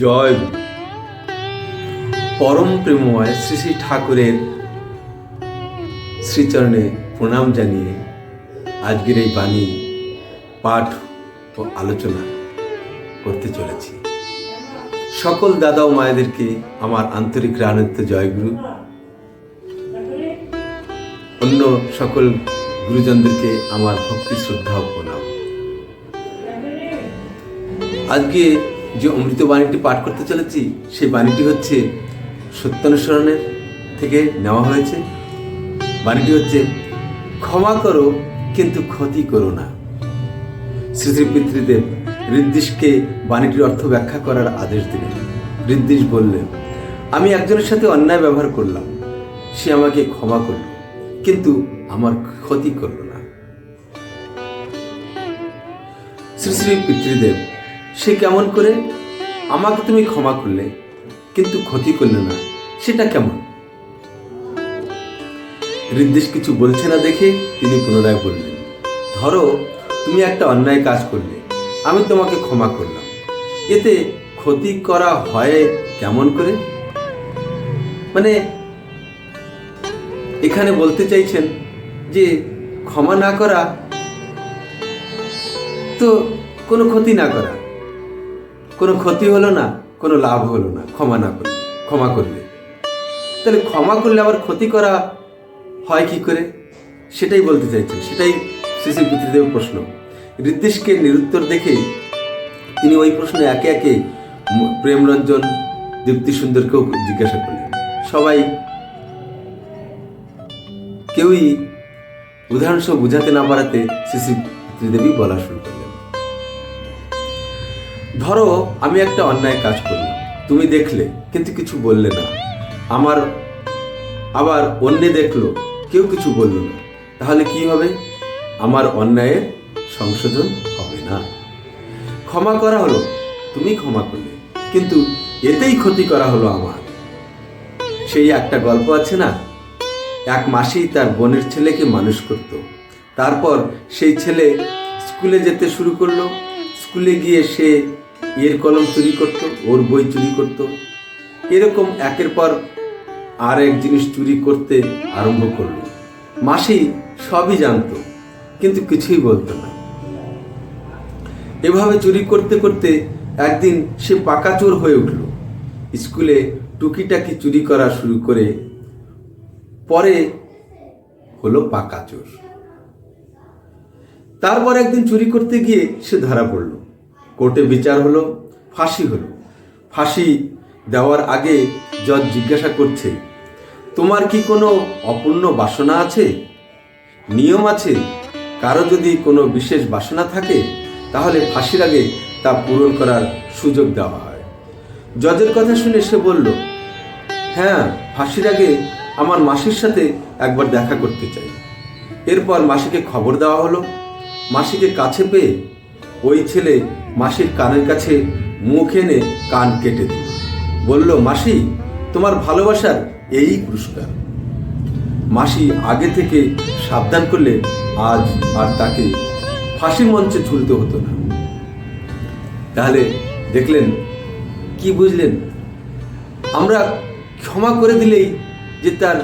জয় পরম প্রেমময় শ্রী শ্রী ঠাকুরের শ্রীচরণে প্রণাম জানিয়ে আজকের এই বাণী, পাঠ ও আলোচনা করতে চলেছি। সকল দাদা ও মায়েদেরকে আমার আন্তরিক রানত্ব জয়গুরু। অন্য সকল গুরুজনদেরকে আমার ভক্তি শ্রদ্ধা ও প্রণাম। আজকে যে অমৃত বাণীটি পাঠ করতে চলেছি, সেই বাণীটি হচ্ছে সত্যানুসরণের থেকে নেওয়া হয়েছে। বাণীটি হচ্ছে, ক্ষমা করো, কিন্তু ক্ষতি করো না। শ্রী পিতৃদেব ঋদ্দিশকে বাণীটির অর্থ ব্যাখ্যা করার আদেশ দিলেন। ঋদ্দিশ বললেন, আমি একজনের সাথে অন্যায় ব্যবহার করলাম। সে আমাকে ক্ষমা করল, কিন্তু আমার ক্ষতি করল না। শ্রী শ্রী পিতৃদেব সে কেমন করে? আমাকে তুমি ক্ষমা করলে, কিন্তু ক্ষতি করলে না। সেটা কেমন? ঋদ্দেশ কিছু বলছে না দেখে তিনি পুনরায় বললেন, ধরো, তুমি একটা অন্যায় কাজ করলে, আমি তোমাকে ক্ষমা করলাম। এতে ক্ষতি করা হয় কেমন করে? মানে এখানে বলতে চাইছেন যে, ক্ষমা না করা তো কোনো ক্ষতি না করা। কোনো ক্ষতি হলো না, কোনো লাভ হলো না। ক্ষমা না করলে, ক্ষমা করলে। তাহলে ক্ষমা করলে আবার ক্ষতি করা হয় কি করে? সেটাই বলতে চাইছেন সেটাই শ্রী পিতৃদেব প্রশ্ন। ঋদ্দেশকে নিরুত্তর দেখে তিনি ওই প্রশ্ন একে একে প্রেমরঞ্জন দীপ্তি সুন্দরকেও জিজ্ঞাসা করলেন। সবাই কেউই উদাহরণসহ বুঝাতে না পারাতে শ্রী শ্রী পিতৃদেবী বলা শুরু করলেন। ধরো, আমি একটা অন্যায় কাজ করলাম। তুমি দেখলে, কিন্তু কিছু বললে না। আমার আবার অন্যে দেখল, কেউ কিছু বলল না। তাহলে কি হবে? আমার অন্যায়ের সংশোধন হবে না। ক্ষমা করা হলো, তুমি ক্ষমা করলে। কিন্তু এতেই ক্ষতি করা হলো আমার। সেই একটা গল্প আছে না? এক মাসেই তার বোনের ছেলেকে মানুষ করত। তারপর সেই ছেলে স্কুলে যেতে শুরু করল। স্কুলে গিয়ে সে এর কলম চুরি করত, ওর বই চুরি করত। এরকম একের পর আর এক জিনিস চুরি করতে আরম্ভ করল। মাসি সবই জানতো, কিন্তু কিছুই বলতো না। এভাবে চুরি করতে করতে একদিন সে পাকা চোর হয়ে উঠল। স্কুলে টুকিটাকি চুরি করা শুরু করে, পরে হলো পাকা চোর তারপর একদিন চুরি করতে গিয়ে সে ধরা পড়ল। কোর্টে বিচার হলো, ফাঁসি হলো। ফাঁসি দেওয়ার আগে জজ জিজ্ঞাসা করছে, তোমার কি কোনো অপূর্ণ বাসনা আছে? নিয়ম আছে। কারও যদি কোনো বিশেষ বাসনা থাকে, তাহলে ফাঁসির আগে তা পূরণ করার সুযোগ দেওয়া হয়। জজের কথা শুনে সে বলল হ্যাঁ ফাঁসির আগে আমার মাসির সাথে একবার দেখা করতে চাই। এরপর মাসিকে খবর দেওয়া হলো। মাসিকে কাছে পেয়ে ওই ছেলে মাসির কানের কাছে মুখ এনে কান কেটে দিল। বলল, মাসি, তোমার ভালোবাসার এই পুরস্কার। মাসি আগে থেকে সাবধান করলে আজ আর তাকে ফাঁসি মঞ্চে ঝুলতে হতো না। তাহলে দেখলেন, কি বুঝলেন? আমরা ক্ষমা করে দিলেই যে তার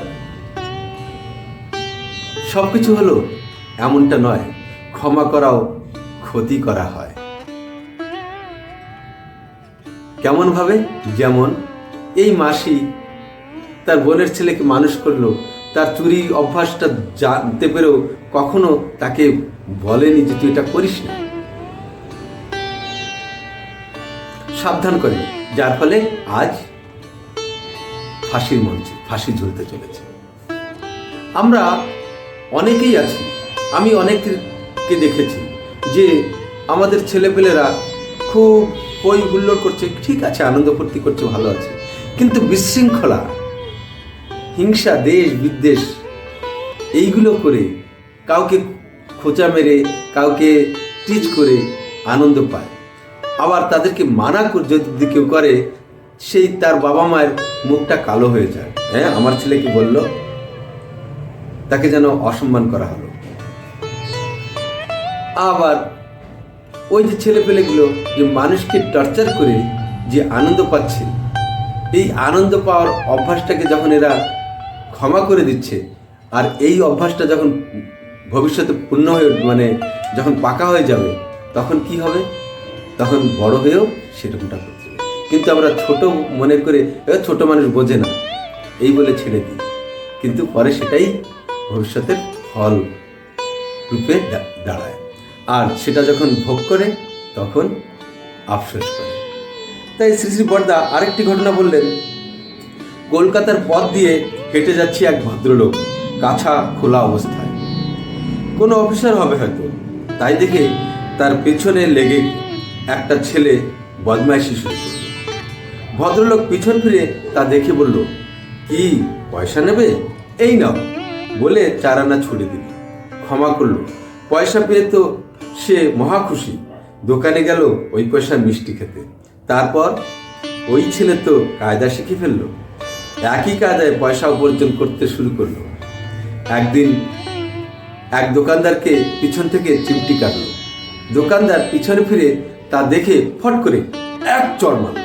সবকিছু হলো এমনটা নয়। ক্ষমা করাও ক্ষতি করা হয়। কেমন ভাবে যেমন, এই মাসি তার বোনের ছেলেকে মানুষ করল, তার চুরি অভ্যাসটা জানতে পেরেও কখনো তাকে বলেনি যে তুই এটা করিস না। সাবধান করে যার ফলে আজ ফাঁসির মঞ্চে, ফাঁসি ঝুলতে চলেছে। আমরা অনেকেই আছি, আমি অনেককে দেখেছি যে আমাদের ছেলেপেলেরা খুব হই হুল্লোড় করছে, ঠিক আছে, আনন্দ ফুর্তি করছে, ভালো আছে। কিন্তু বিশৃঙ্খলা, হিংসা, দেশ, বিদ্বেষ, এইগুলো করে কাউকে খোঁচা মেরে, কাউকে টিচ করে আনন্দ পায়। আবার তাদেরকে মানা যদি কেউ করে, সেই তার বাবা মায়ের মুখটা কালো হয়ে যায়। হ্যাঁ আমার ছেলেকে বলল? তাকে যেন অসম্মান করা হলো। আবার ওই যে ছেলে পেলেগুলো যে মানুষকে টর্চার করে যে আনন্দ পাচ্ছে এই আনন্দ পাওয়ার অভ্যাসটাকে যখন এরা ক্ষমা করে দিচ্ছে আর এই অভ্যাসটা যখন ভবিষ্যতে পূর্ণ হয়ে মানে যখন পাকা হয়ে যাবে তখন কি হবে? তখন বড় হয়েও সেরকমটা করতে কিন্তু আমরা ছোট মনে করে "এ, ছোট মানুষ বোঝে না এই বলে ছেড়ে দিই। কিন্তু পরে সেটাই ভবিষ্যতের ফল রূপে দাঁড়ায়। আর সেটা যখন ভোগ করে, তখন আফসোস করে। তাই শ্রী শ্রী বর্দা আরেকটি ঘটনা বললেন, কলকাতার পথ দিয়ে হেঁটে যাচ্ছে এক ভদ্রলোক, কাছা খোলা অবস্থায়। কোনো অফিসার হবে হয়তো, তাই দেখে তার পেছনে লেগে একটা ছেলে বদমাইশি শুরু করল। ভদ্রলোক পিছন ফিরে তা দেখে বলল, কি, পয়সা নেবে? এই নাও। বলে চার আনা ছুড়ে দিল। ক্ষমা করল। পয়সা পেয়ে তো সে মহা খুশি। দোকানে গেল ওই পয়সা মিষ্টি খেতে। তারপর ওই ছেলে তো কায়দা শিখে ফেলল। একই কায়দায় পয়সা উপার্জন করতে শুরু করল। একদিন এক দোকানদারকে পিছন থেকে চিমটি কাটলো। দোকানদার পিছনে ফিরে তা দেখে ফট করে এক চড় মারল।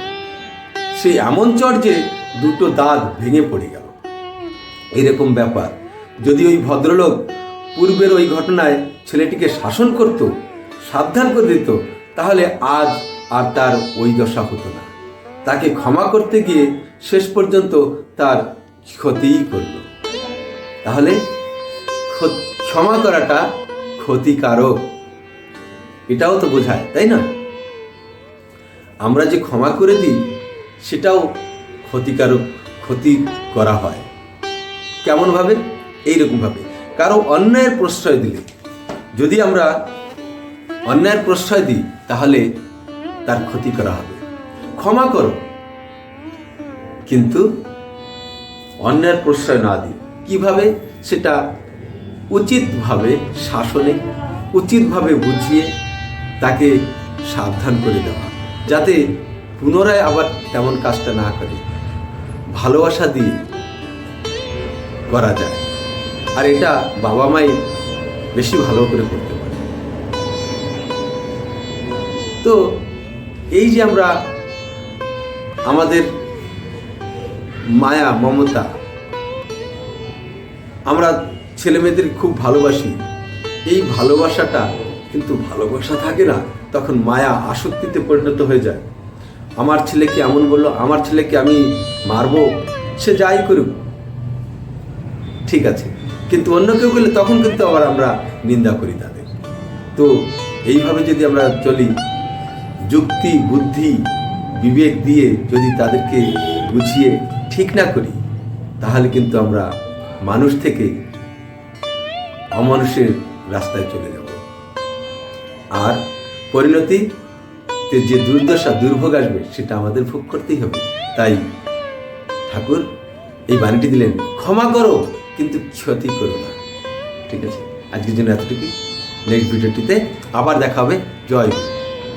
সে এমন চড় যে দুটো দাঁত ভেঙে পড়ে গেল। এরকম ব্যাপার। যদি ওই ভদ্রলোক পূর্বের ওই ঘটনায় ছেলেটিকে শাসন করত, সাবধান করে দিত, তাহলে আজ আর তার ওই দশা হতো না। তাকে ক্ষমা করতে গিয়ে শেষ পর্যন্ত তার ক্ষতিই করল। তাহলে ক্ষমা করাটা ক্ষতিকারক। এটাও তো বোঝায়, তাই না? আমরা যে ক্ষমা করে দিই, সেটাও ক্ষতিকারক, ক্ষতি করা হয়। কেমনভাবে? এইরকমভাবে। কারও অন্যায়ের প্রশ্রয় দিলে, যদি আমরা অন্যায়ের প্রশ্রয় দিই, তাহলে তার ক্ষতি করা হবে। ক্ষমা করো। কিন্তু অন্যায়ের প্রশ্রয় না দিই কীভাবে? সেটা উচিতভাবে শাসনে, উচিতভাবে বুঝিয়ে তাকে সাবধান করে দেওয়া, যাতে পুনরায় আবার তেমন কাজটা না করে। ভালোবাসা দিয়ে করা যায়। আর এটা বাবা মাই বেশি ভালো করে করতে পারে। তো এই যে আমরা আমাদের মায়া, মমতা, আমরা ছেলে মেয়েদের খুব ভালোবাসি। এই ভালোবাসাটা কিন্তু ভালোবাসা থাকে না, তখন মায়া আসক্তিতে পরিণত হয়ে যায়। আমার ছেলেকে এমন বলল, আমার ছেলেকে আমি মারবো, সে যাই করুক। ঠিক আছে। কিন্তু অন্য কেউ গেলে তখন কিন্তু আবার আমরা নিন্দা করি তাদের। তো এইভাবে যদি আমরা চলি, যুক্তি, বুদ্ধি, বিবেক দিয়ে যদি তাদেরকে বুঝিয়ে ঠিক না করি, তাহলে কিন্তু আমরা মানুষ থেকে অমানুষের রাস্তায় চলে যাব। আর পরিণতিতে যে দুর্দশা, দুর্ভোগ আসবে, সেটা আমাদের ভোগ করতেই হবে। তাই ঠাকুর এই বাণীটি দিলেন, ক্ষমা করো। কিন্তু ক্ষতি করো না। ঠিক আছে? আজকের জন্য এতটুকুই। নেক্সট ভিডিওটিতে আবার দেখা হবে। জয়